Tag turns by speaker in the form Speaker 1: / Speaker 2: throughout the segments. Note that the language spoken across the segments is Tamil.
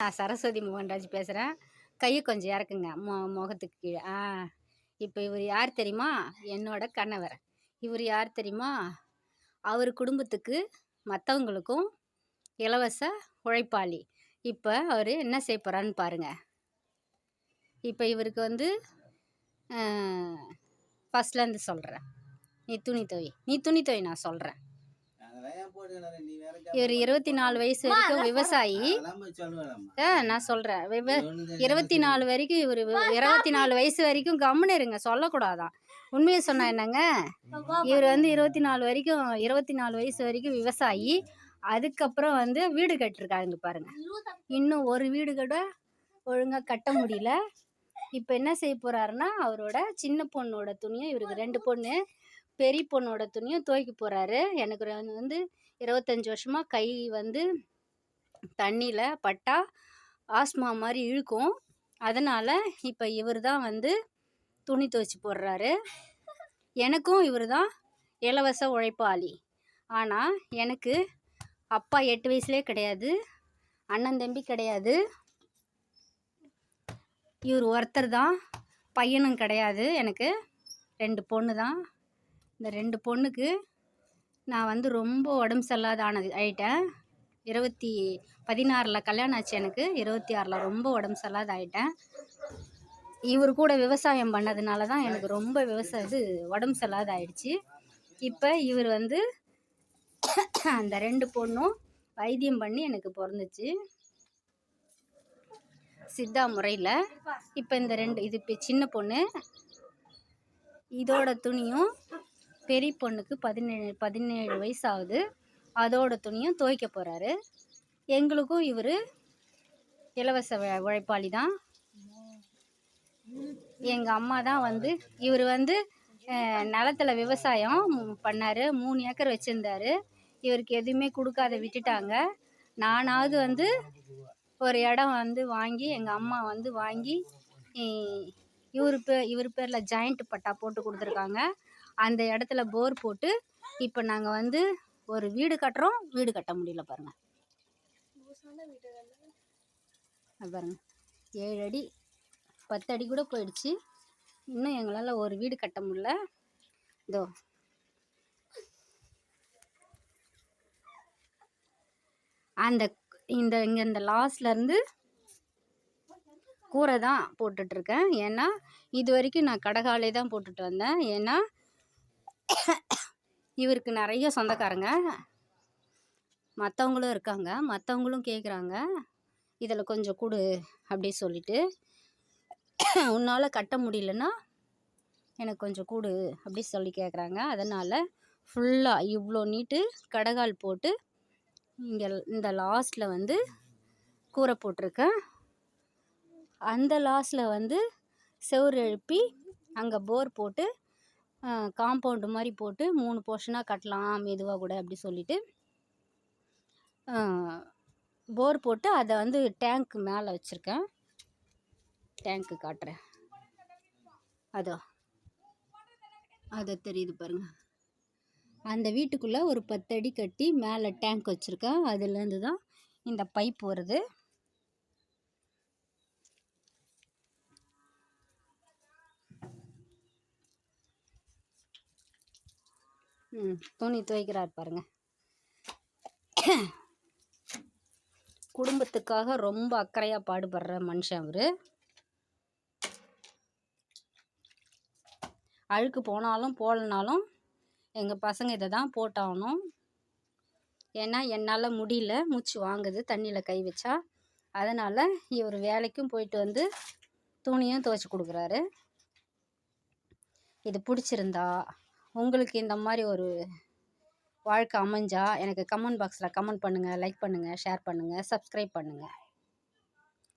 Speaker 1: நான் சரஸ்வதி மோகன்ராஜ் பேசுகிறேன் கையை கொஞ்சம் இறக்குங்க மொ முகத்துக்கு கீழே. ஆ இப்போ இவர் யார் தெரியுமா? என்னோட கணவர். இவர் யார் தெரியுமா? அவர் குடும்பத்துக்கு மற்றவங்களுக்கும் இலவச உழைப்பாளி. இப்போ அவர் என்ன செய்ய போகிறான்னு பாருங்கள் இப்போ இவருக்கு வந்து ஃபஸ்ட்லேருந்து சொல்கிறேன் நீ துணி துவை. நீ துணி துவை நான் சொல்கிறேன் இவர் இருபத்தி நாலு வயசு வரைக்கும் விவசாயி. நான் சொல்கிறேன் விவ இருபத்தி நாலு வரைக்கும் இவர் இருபத்தி நாலு வயசு வரைக்கும் கம்முன்னு இருங்க. சொல்லக்கூடாதான். உண்மையை சொன்னா என்னங்க? இவர் வந்து இருபத்தி நாலு வரைக்கும் இருபத்தி நாலு வயசு வரைக்கும் விவசாயி. அதுக்கப்புறம் வந்து வீடு கட்டிருக்காருங்க பாருங்க. இன்னும் ஒரு வீடு கூட ஒழுங்காக கட்ட முடியல. இப்போ என்ன செய்ய போறாருன்னா அவரோட சின்ன பொண்ணோட துணியும் இவருக்கு ரெண்டு பொண்ணு பெரிய பொண்ணோட துணியும் துவைக்க போகிறாரு எனக்கு வந்து இருபத்தஞ்சி வருஷமாக கை வந்து தண்ணியில் பட்டா ஆஸ்மா மாதிரி இழுக்கும். அதனால் இப்போ இவர் தான் வந்து துணி துவைச்சி போடுறாரு. எனக்கும் இவர் தான் இலவச உழைப்பாளி. ஆனால் எனக்கு அப்பா எட்டு வயசுலே கிடையாது. அண்ணன் தம்பி கிடையாது. இவர் ஒருத்தர் தான் பையனும் கிடையாது. எனக்கு ரெண்டு பொண்ணு தான். இந்த ரெண்டு பொண்ணுக்கு நான் வந்து ரொம்ப உடம்பு சரியில்லாத ஆனது ஆயிட்டேன். இருபத்தி பதினாறில் கல்யாணம் ஆச்சு எனக்கு இருபத்தி ஆறில் ரொம்ப உடம்பு சரியில்லாத ஆயிட்டேன். இவர் கூட விவசாயம் பண்ணதுனால தான் எனக்கு ரொம்ப விவசாய இது உடம்பு சரியில்லாத ஆயிடுச்சு. இப்போ இவர் வந்து அந்த ரெண்டு பொண்ணும் வைத்தியம் பண்ணி எனக்கு பிறந்துச்சு. சித்தா முறையில். இப்போ இந்த ரெண்டு இது இப்போ சின்ன பொண்ணு. இதோட துணியும் பெரிய பொண்ணுக்கு பதினேழு பதினேழு வயசு ஆகுது அதோட துணியும் துவைக்க போகிறாரு எங்களுக்கும் இவர் இலவச உழைப்பாளி தான். எங்கள் அம்மா தான் வந்து இவர் வந்து நிலத்தில் நிலத்துல விவசாயம் பண்ணார். மூணு ஏக்கர் வச்சுருந்தாரு. இவருக்கு எதுவுமே கொடுக்காத விட்டுட்டாங்க. நானாவது வந்து ஒரு இடம் வந்து வாங்கி எங்கள் அம்மா வந்து வாங்கி இவர் பே இவர் பேரில் ஜாயிண்ட் பட்டா போட்டு கொடுத்துருக்காங்க. அந்த இடத்துல போர் போட்டு இப்போ நாங்கள் வந்து ஒரு வீடு கட்டுறோம். வீடு கட்ட முடியல பாருங்கள் பாருங்க. ஏழு அடி பத்து அடி கூட போயிடுச்சு. இன்னும் எங்களால் ஒரு வீடு கட்ட முடியல. இதோ. அந்த இந்த இங்கே இந்த லாஸ்ட்லேருந்து கூரை தான் போட்டுட்ருக்கேன் ஏன்னா இது வரைக்கும் நான் கடகாலே தான் போட்டுட்டு வந்தேன். ஏன்னா இவருக்கு நிறைய சொந்தக்காரங்க. மற்றவங்களும் இருக்காங்க. மற்றவங்களும் கேட்குறாங்க இதில் கொஞ்சம் கொடு அப்படி சொல்லிட்டு உன்னால் கட்ட முடியலன்னா எனக்கு கொஞ்சம் கூடு அப்படி சொல்லி கேட்குறாங்க அதனால் ஃபுல்லாக இவ்வளோ நீட்டு கடகால் போட்டு இங்கே இந்த லாஸ்ட்டில் வந்து கூரை போட்டிருக்கேன் அந்த லாஸ்ட்டில் வந்து செவுரு எழுப்பி அங்கே போர் போட்டு காம்பவுண்டு மாதிரி போட்டு மூணு போர்ஷனாக கட்டலாம் மெதுவாக கூட அப்படி சொல்லிட்டு. போர் போட்டு அதை வந்து டேங்க் மேலே வச்சுருக்கேன். டேங்க்கு காட்டுறேன். அதோ. அதை தெரியுது பாருங்கள் அந்த வீட்டுக்குள்ளே ஒரு பத்தடி கட்டி மேலே டேங்க் வச்சுருக்கேன். அதுலேருந்து தான் இந்த பைப் வருது. ம். துணி துவைக்கிறார் பாருங்க. குடும்பத்துக்காக ரொம்ப அக்கறையாக பாடுபடுற மனுஷன் அவர். அழுக்கு போனாலும் போகலனாலும் எங்கள் பசங்க இதை தான் போட்டாகணும். ஏன்னா என்னால் முடியல மூச்சு வாங்குது தண்ணியில் கை வச்சா. அதனால் இவர் வேலைக்கும் போயிட்டு வந்து துணியும் துவைச்சி கொடுக்குறாரு. இது பிடிச்சிருந்தா உங்களுக்கு இந்த மாதிரி ஒரு வாழ்க்கை அமைஞ்சா எனக்கு கமெண்ட் பாக்ஸில் கமெண்ட் பண்ணுங்கள் லைக் பண்ணுங்கள் ஷேர் பண்ணுங்கள் சப்ஸ்கிரைப் பண்ணுங்கள்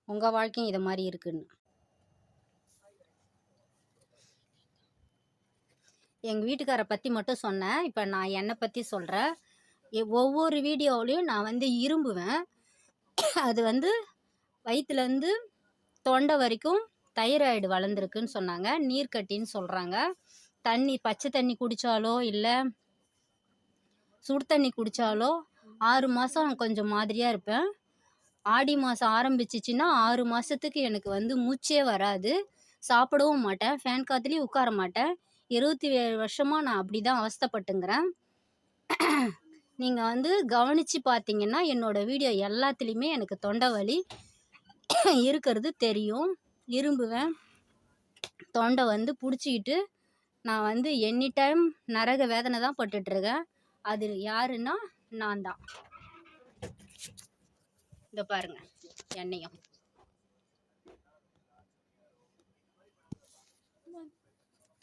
Speaker 1: உங்கள் வாழ்க்கையும் இதை மாதிரி இருக்குன்னு. எங்கள் வீட்டுக்காரை பற்றி மட்டும் சொன்னேன். இப்போ நான் என்னை பற்றி சொல்கிறேன் ஒவ்வொரு வீடியோவிலையும் நான் வந்து இரும்புவேன். அது வந்து வயிற்றுலேருந்து தொண்டை வரைக்கும் தைராய்டு வளர்ந்துருக்குன்னு சொன்னாங்க. நீர்க்கட்டின்னு சொல்கிறாங்க தண்ணி பச்சை தண்ணி குடித்தாலோ இல்லை சுடு தண்ணி குடித்தாலோ ஆறு மாதம் கொஞ்சம் மாதிரியாக இருப்பேன். ஆடி மாதம் ஆரம்பிச்சிச்சின்னா ஆறு மாதத்துக்கு எனக்கு வந்து மூச்சே வராது. சாப்பிடவும் மாட்டேன். ஃபேன் காத்துலேயும் உட்கார மாட்டேன். இருபத்தி ஏழு வருஷமாக நான் அப்படி தான் அவஸ்தைப்பட்டுங்கிறேன். நீங்கள் வந்து கவனித்து பார்த்தீங்கன்னா என்னோடய வீடியோ எல்லாத்துலேயுமே எனக்கு தொண்டை வலி இருக்கிறது தெரியும். இரும்புவேன். தொண்டை வந்து பிடிச்சிக்கிட்டு நான் வந்து எனி டைம் நரக வேதனை தான் பட்டுட்ருக்கேன் அது யாருன்னா நான் தான். இந்த பாருங்கள் எண்ணெயும்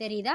Speaker 1: தெரியுதா?